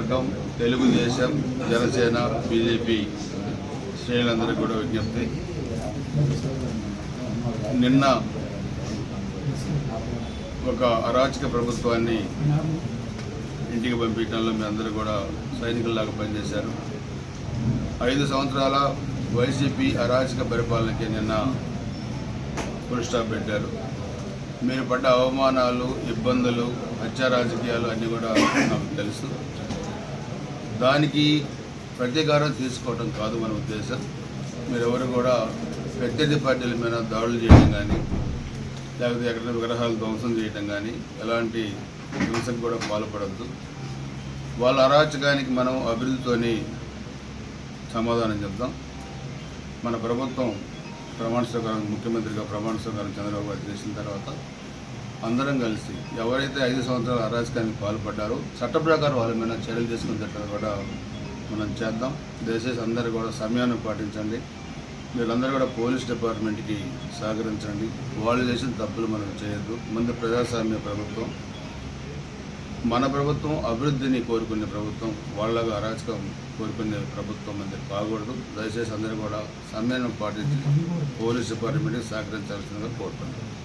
నియోజకవర్గం తెలుగుదేశం జనసేన బీజేపీ శ్రేణులందరికీ కూడా విజ్ఞప్తి. నిన్న ఒక అరాచక ప్రభుత్వాన్ని ఇంటికి పంపించడంలో మీ అందరూ కూడా సైనికుల్లాగా పనిచేశారు. ఐదు సంవత్సరాల వైసీపీ అరాచక పరిపాలనకి నిన్న పురుషాప్ పెట్టారు. మీరు పడ్డ అవమానాలు ఇబ్బందులు హత్యా రాజకీయాలు అన్నీ కూడా నాకు తెలుసు. దానికి ప్రతీకారం తీసుకోవటం కాదు మన ఉద్దేశం. మీరెవరు కూడా ప్రత్యర్థి పార్టీల మీద దాడులు చేయడం కానీ లేకపోతే ఎక్కడ విగ్రహాలు ధ్వంసం చేయడం కానీ ఎలాంటి హింసకు కూడా పాల్పడద్దు. వాళ్ళ అరాచకానికి మనం అభివృద్ధితోని సమాధానం చెప్దాం. మన ప్రభుత్వం ప్రమాణ స్వీకారం ముఖ్యమంత్రిగా ప్రమాణ స్వీకారం చంద్రబాబు గారు చేసిన తర్వాత అందరం కలిసి ఎవరైతే ఐదు సంవత్సరాల అరాజకానికి పాల్పడ్డారో చట్ట ప్రకారం వాళ్ళ మీద చర్యలు తీసుకునేటట్టు కూడా మనం చేద్దాం. దయచేసి అందరూ కూడా సమయాన్ని పాటించండి. వీళ్ళందరూ కూడా పోలీస్ డిపార్ట్మెంట్కి సహకరించండి. వాళ్ళు చేసిన తప్పులు మనం చేయొద్దు. ముందు ప్రజాస్వామ్య ప్రభుత్వం మన ప్రభుత్వం అభివృద్ధిని కోరుకునే ప్రభుత్వం వాళ్ళగా అరాచకం కోరుకునే ప్రభుత్వం అనేది బాగూడదు దయచేసి అందరూ కూడా సమయాన్ని పాటించి పోలీస్ డిపార్ట్మెంట్కి సహకరించాల్సిందిగా కోరుకుంటున్నాం